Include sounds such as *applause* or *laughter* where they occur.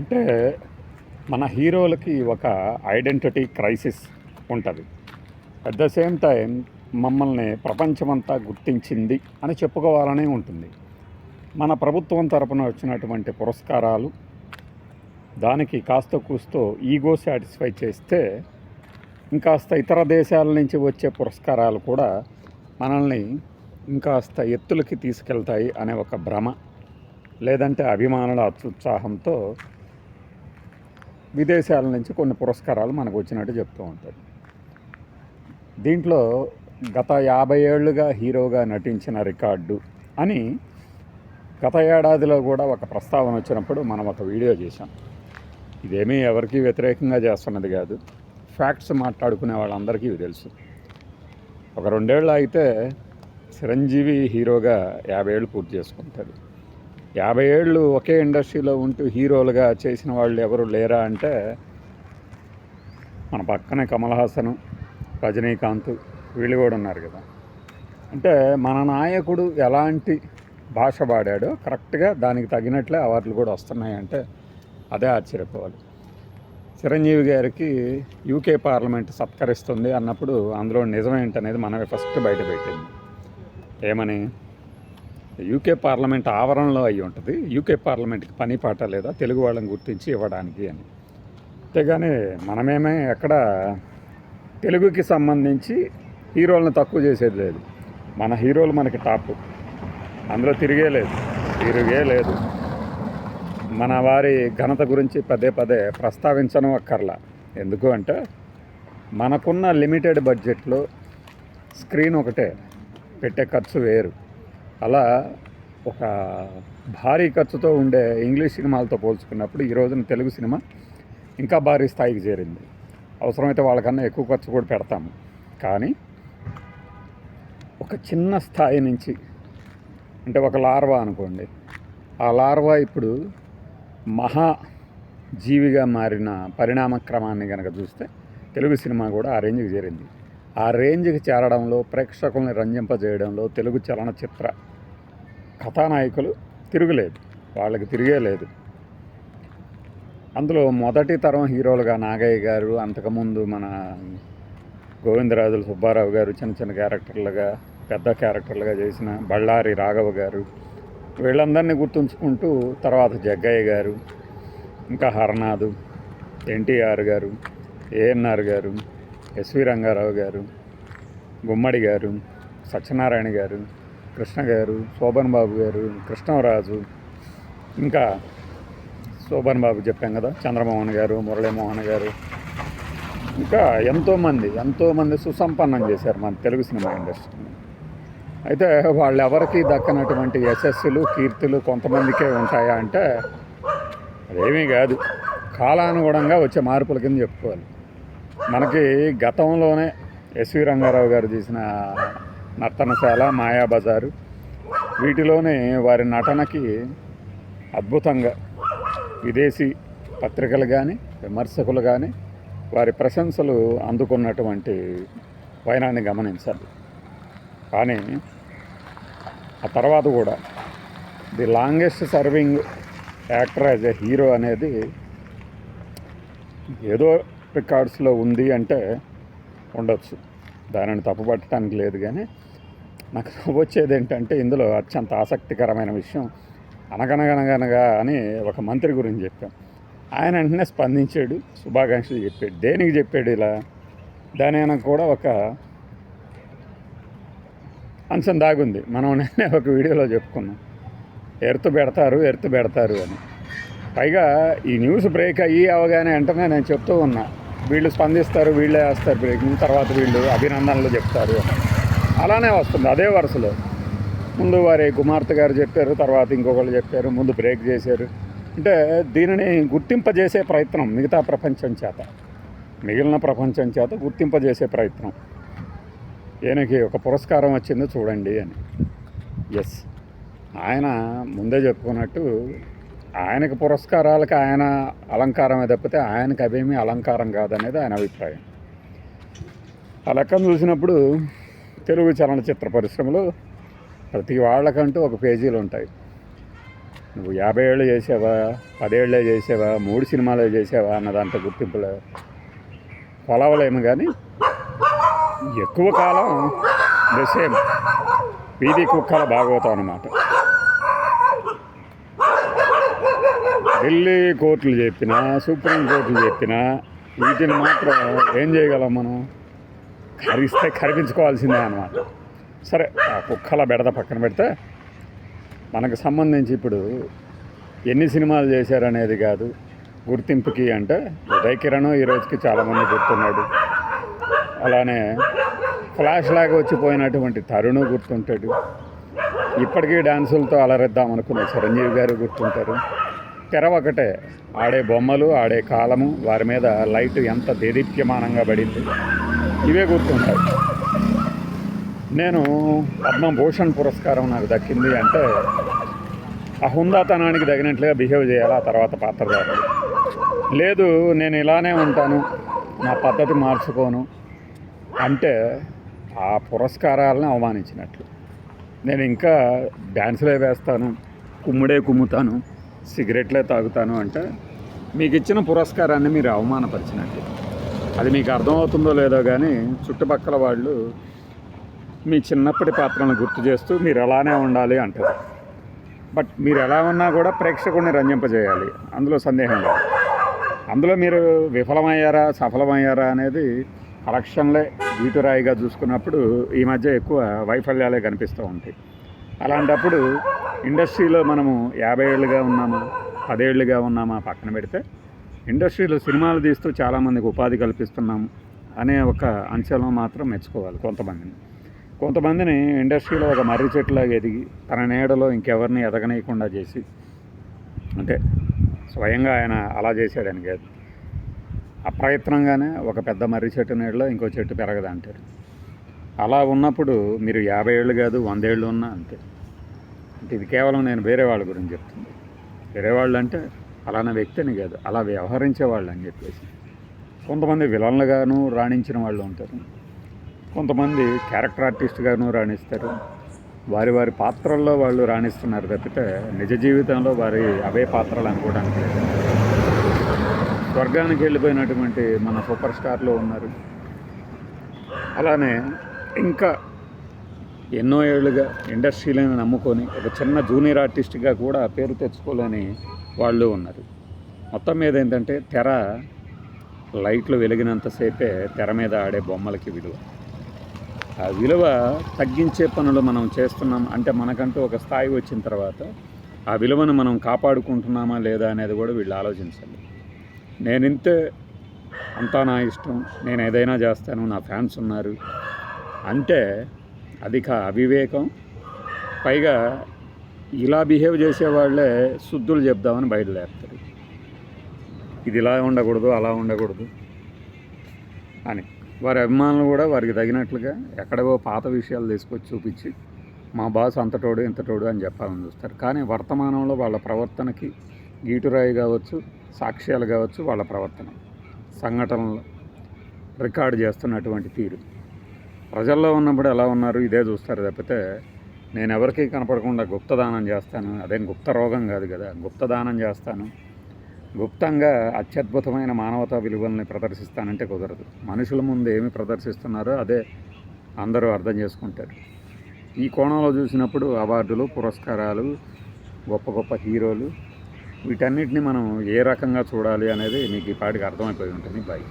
అంటే మన హీరోలకి ఒక ఐడెంటిటీ క్రైసిస్ ఉంటుంది. అట్ ద సేమ్ టైం మమ్మల్ని ప్రపంచమంతా గుర్తించింది అని చెప్పుకోవాలనే ఉంటుంది. మన ప్రభుత్వం తరపున వచ్చినటువంటి పురస్కారాలు దానికి కాస్త కూస్తో ఈగో సాటిస్ఫై చేస్తే ఇంకాస్త ఇతర దేశాల నుంచి వచ్చే పురస్కారాలు కూడా మనల్ని ఇంకాస్త ఎత్తులకి తీసుకెళ్తాయి అనే ఒక భ్రమ లేదంటే అభిమానుల అత్యుత్సాహంతో విదేశాల నుంచి కొన్ని పురస్కారాలు మనకు వచ్చినట్టు చెప్తూ ఉంటారు. దీంట్లో గత యాభై ఏళ్ళుగా హీరోగా నటించిన రికార్డు అని గత ఏడాదిలో కూడా ఒక ప్రస్తావన వచ్చినప్పుడు మనం ఒక వీడియో చేశాం. ఇదేమీ ఎవరికి వ్యతిరేకంగా చేస్తున్నది కాదు. ఫ్యాక్ట్స్ మాట్లాడుకునే వాళ్ళందరికీ ఇవి తెలుసు. ఒక రెండేళ్ళు అయితే చిరంజీవి హీరోగా యాభై ఏళ్ళు పూర్తి చేసుకుంటారు యాభై ఏళ్ళు ఒకే ఇండస్ట్రీలో ఉంటూ హీరోలుగా చేసిన వాళ్ళు ఎవరు లేరా అంటే మన పక్కనే కమల్ హాసన్ రజనీకాంత్ వీళ్ళు కూడా ఉన్నారు కదా. అంటే మన నాయకుడు ఎలాంటి భాష పాడాడో కరెక్ట్గా దానికి తగినట్లే అవార్డులు కూడా వస్తున్నాయంటే అదే ఆశ్చర్యపోవాలి. చిరంజీవి గారికి యూకే పార్లమెంట్ సత్కరిస్తుంది అన్నప్పుడు అందులో నిజమేంటనేది మనమే ఫస్ట్ బయట పెట్టింది. ఏమని? యూకే పార్లమెంట్ ఆవరణలో అయి ఉంటుంది. యూకే పార్లమెంట్కి పని పాట లేదా తెలుగు వాళ్ళని గుర్తించి ఇవ్వడానికి అని. అంతేగాని మనమేమే ఎక్కడ తెలుగుకి సంబంధించి హీరోలను తక్కువ చేసేది లేదు. మన హీరోలు మనకి టాప్. అందులో తిరిగే లేదు. తిరిగే లేదు. మన వారి ఘనత గురించి పదే పదే ప్రస్తావించను అక్కర్లా ఎందుకు అంటే మనకున్న లిమిటెడ్ బడ్జెట్లో స్క్రీన్ ఒకటే. పెట్టే ఖర్చు వేరు. అలా ఒక భారీ ఖర్చుతో ఉండే ఇంగ్లీష్ సినిమాలతో పోల్చుకున్నప్పుడు ఈ రోజున తెలుగు సినిమా ఇంకా భారీ స్థాయికి చేరింది. అవసరమైతే వాళ్ళకన్నా ఎక్కువ ఖర్చు కూడా పెడతాము. కానీ ఒక చిన్న స్థాయి నుంచి అంటే ఒక లార్వా అనుకోండి. ఆ లార్వా ఇప్పుడు మహా జీవిగా మారిన పరిణామ క్రమాన్ని కనుక చూస్తే తెలుగు సినిమా కూడా ఆ రేంజ్కి చేరింది. ఆ రేంజ్కి చేరడంలో ప్రేక్షకుల్ని రంజింపజేయడంలో తెలుగు చలనచిత్ర కథానాయకులు తిరుగులేదు. వాళ్ళకి తిరిగే లేదు. అందులో మొదటి తరం హీరోలుగా నాగయ్య గారు అంతకుముందు మన గోవిందరాజులు సుబ్బారావు గారు చిన్న చిన్న క్యారెక్టర్లుగా పెద్ద క్యారెక్టర్లుగా చేసిన బళ్ళారి రాఘవ గారు వీళ్ళందరినీ గుర్తుంచుకుంటూ తర్వాత జగ్గయ్య గారు ఇంకా హర్నాథ్ ఎన్టీఆర్ గారు ఏఎన్ఆర్ గారు ఎస్వి రంగారావు గారు గుమ్మడి గారు సత్యనారాయణ గారు కృష్ణ గారు శోభన్ బాబు గారు కృష్ణరాజు ఇంకా శోభన్ బాబు చెప్పాం కదా చంద్రమోహన్ గారు మురళీమోహన్ గారు. ఇంకా ఎంతోమంది ఎంతోమంది సుసంపన్నం చేశారు మన తెలుగు సినిమా ఇండస్ట్రీని. అయితే వాళ్ళు ఎవరికి దక్కనటువంటి యశస్సులు కీర్తులు కొంతమందికే ఉంటాయా అంటే అదేమీ కాదు. కాలానుగుణంగా వచ్చే మార్పుల కింద చెప్పుకోవాలి. మనకి గతంలోనే ఎస్వి రంగారావు గారు చేసిన నర్తనశాల మాయాబజారు వీటిలోనే వారి నటనకి అద్భుతంగా విదేశీ పత్రికలు కానీ విమర్శకులు కానీ వారి ప్రశంసలు అందుకున్నటువంటి వైనాన్ని గమనించాలి కానీ ఆ తర్వాత కూడా the longest serving actor as a hero అనేది ఏదో రికార్డ్స్లో ఉంది అంటే ఉండొచ్చు. దానిని తప్పుపట్టడానికి లేదు కానీ నాకు *laughs* వచ్చేది ఏంటంటే ఇందులో అత్యంత ఆసక్తికరమైన విషయం అనగనగనగనగా అని ఒక మంత్రి గురించి చెప్పాం. ఆయన వెంటనే స్పందించాడు శుభాకాంక్షలు చెప్పాడు. దేనికి చెప్పాడు ఇలా? దాని వెనక కూడా ఒక అంశం దాగుంది. మనం నేనే ఒక వీడియోలో చెప్పుకున్నాం. ఎర్త్ పెడతారు ఎర్త్ పెడతారు అని. పైగా ఈ న్యూస్ బ్రేక్ అయ్యి అవగానే వెంటనే నేను చెప్తూ ఉన్నా. వీళ్ళు స్పందిస్తారు వీళ్ళే వేస్తారు బ్రేకింగ్ తర్వాత వీళ్ళు అభినందనలు చెప్తారు అని. అలానే వస్తుంది అదే వరుసలో. ముందు వారి కుమార్తె గారు చెప్పారు తర్వాత ఇంకొకళ్ళు చెప్పారు ముందు బ్రేక్ చేశారు. అంటే దీనిని గుర్తింపజేసే ప్రయత్నం మిగతా ప్రపంచం చేత. మిగిలిన ప్రపంచం చేత గుర్తింపజేసే ప్రయత్నం. ఈయనకి ఒక పురస్కారం వచ్చిందో చూడండి అని. ఎస్ ఆయన ముందే చెప్పుకున్నట్టు ఆయనకు పురస్కారాలకు ఆయన అలంకారమే తప్పితే ఆయనకు అవేమీ అలంకారం కాదనేది ఆయన అభిప్రాయం. ఆ లెక్కను చూసినప్పుడు తెలుగు చలనచిత్ర పరిశ్రమలో ప్రతి వాళ్ళకంటూ ఒక పేజీలు ఉంటాయి. నువ్వు యాభై ఏళ్ళు చేసావా పదేళ్ళే చేసావా మూడు సినిమాలే చేసావా అన్న దాంట్లో గుర్తింపులు కొలవలేము కానీ ఎక్కువ కాలం ద సేమ్ వీధి కుక్కల భాగవతం అన్నమాట. ఢిల్లీ కోర్టులు చెప్పినా సుప్రీం కోర్టులు చెప్పినా వీటిని మాత్రం ఏం చేయగలం మనం? కరిస్తే కరిపించుకోవాల్సిందే అనమాట సరే ఆ కుక్కల బెడద పక్కన పెడితే మనకు సంబంధించి ఇప్పుడు ఎన్ని సినిమాలు చేశారనేది కాదు. గుర్తింపుకి అంటే ఉదయ్ కిరణ్ ఈ రోజుకి చాలామంది గుర్తున్నాడు. అలానే ఫ్లాష్ లాగా వచ్చిపోయినటువంటి తరుణ్ గుర్తుంటాడు. ఇప్పటికీ డాన్సులతో అలరిద్దాం అనుకున్న చిరంజీవి గారు గుర్తుంటారు. తెర ఒకటే ఆడే బొమ్మలు ఆడే కాలము వారి మీద లైట్ ఎంత దేదీప్యమానంగా పడింది. ఇవే గుర్తుంటాయి. నేను పద్మభూషణ్ పురస్కారం నాకు దక్కింది అంటే ఆ హుందాతనానికి తగినట్లుగా బిహేవ్ చేయాలి ఆ తర్వాత పాత్రదారు లేదు నేను ఇలానే ఉంటాను నా పద్ధతి మార్చుకోను అంటే ఆ పురస్కారాలను అవమానించినట్లు. నేను ఇంకా డ్యాన్సులే వేస్తాను కుమ్ముడే కుమ్ముతాను సిగరెట్లే తాగుతాను అంటే మీకు ఇచ్చిన పురస్కారాన్ని మీరు అవమానపరిచినట్టు అది మీకు అర్థమవుతుందో లేదో కానీ చుట్టుపక్కల వాళ్ళు మీ చిన్నప్పటి పాత్రలను గుర్తు చేస్తూ మీరు అలానే ఉండాలి అంటారు. బట్ మీరు ఎలా ఉన్నా కూడా ప్రేక్షకుడిని రంజింపజేయాలి. అందులో సందేహం లేదు. అందులో మీరు విఫలమయ్యారా సఫలమయ్యారా అనేది కలెక్షన్లే వీటురాయిగా చూసుకున్నప్పుడు ఈ మధ్య ఎక్కువ వైఫల్యాలే కనిపిస్తూ ఉంటాయి. అలాంటప్పుడు ఇండస్ట్రీలో మనము యాభై ఏళ్ళుగా ఉన్నామా పదేళ్ళుగా ఉన్నామా పక్కన పెడితే ఇండస్ట్రీలో సినిమాలు తీస్తూ చాలామందికి ఉపాధి కల్పిస్తున్నాము అనే ఒక అంశంలో మాత్రం మెచ్చుకోవాలి కొంతమందిని. కొంతమందిని ఇండస్ట్రీలో ఒక మర్రి చెట్టులాగా ఎదిగి తన నీడలో ఇంకెవరిని ఎదగనీయకుండా చేసి అంటే స్వయంగా ఆయన అలా చేశాడని కాదు. అప్రయత్నంగానే ఒక పెద్ద మర్రి చెట్టు నీడలో ఇంకో చెట్టు పెరగదు అంటారు. అలా ఉన్నప్పుడు మీరు యాభై ఏళ్ళు కాదు వందేళ్ళు ఉన్నా అంతే. అంటే ఇది కేవలం నేను వేరే వాళ్ళ గురించి చెప్తుంది వేరే వాళ్ళు అంటే అలానే వ్యక్తిని కాదు. అలా వ్యవహరించే వాళ్ళు అని చెప్పేసి. కొంతమంది విలన్లుగాను రాణించిన వాళ్ళు ఉంటారు. కొంతమంది క్యారెక్టర్ ఆర్టిస్ట్గాను రాణిస్తారు. వారి వారి పాత్రల్లో వాళ్ళు రాణిస్తున్నారు తప్పితే నిజ జీవితంలో వారి అవే పాత్రలు అనుకోవడానికి లేదు. స్వర్గానికి వెళ్ళిపోయినటువంటి మన సూపర్ స్టార్లు ఉన్నారు. అలానే ఇంకా ఎన్నో ఏళ్ళుగా ఇండస్ట్రీలను నమ్ముకొని ఒక చిన్న జూనియర్ ఆర్టిస్ట్గా కూడా పేరు తెచ్చుకోలేని వాళ్ళు ఉన్నారు. మొత్తం మీద ఏంటంటే తెర లైట్లు వెలిగినంతసేపే తెర మీద ఆడే బొమ్మలకి విలువ. ఆ విలువ తగ్గించే పనులు మనం చేస్తున్నాం అంటే మనకంటూ ఒక స్థాయి వచ్చిన తర్వాత ఆ విలువను మనం కాపాడుకుంటున్నామా లేదా అనేది కూడా వీళ్ళు ఆలోచించాలి నేను ఇంతే అంతా నా ఇష్టం నేను ఏదైనా చేస్తాను నా ఫ్యాన్స్ ఉన్నారు అంటే అధిక అవివేకం. పైగా ఇలా బిహేవ్ చేసేవాళ్ళే శుద్ధులు చెప్దామని బయటలేస్తారు ఇది ఇలా ఉండకూడదు అలా ఉండకూడదు అని. వారి అభిమానులు కూడా వారికి తగినట్లుగా ఎక్కడవో పాత విషయాలు తీసుకొచ్చి చూపించి మా బాస్ అంతటోడు ఇంతటోడు అని చెప్పాలని చూస్తారు. కానీ వర్తమానంలో వాళ్ళ ప్రవర్తనకి గీటురాయి కావచ్చు సాక్ష్యాలు కావచ్చు వాళ్ళ ప్రవర్తన సంఘటనలు రికార్డు చేస్తున్నటువంటి తీరు. ప్రజల్లో ఉన్నప్పుడు ఎలా ఉన్నారు ఇదే చూస్తారు తప్పితే నేను ఎవరికీ కనపడకుండా గుప్తదానం చేస్తాను. అదేం గుప్త రోగం కాదు కదా. గుప్తదానం చేస్తాను. గుప్తంగా అత్యద్భుతమైన మానవతా విలువల్ని ప్రదర్శిస్తానంటే కుదరదు. మనుషుల ముందు ఏమి ప్రదర్శిస్తున్నారో అదే అందరూ అర్థం చేసుకుంటారు. ఈ కోణంలో చూసినప్పుడు అవార్డులు పురస్కారాలు గొప్ప గొప్ప హీరోలు వీటన్నిటిని మనం ఏ రకంగా చూడాలి అనేది మీకు ఈ పాటికి అర్థమైపోయి ఉంటుంది. బాయ్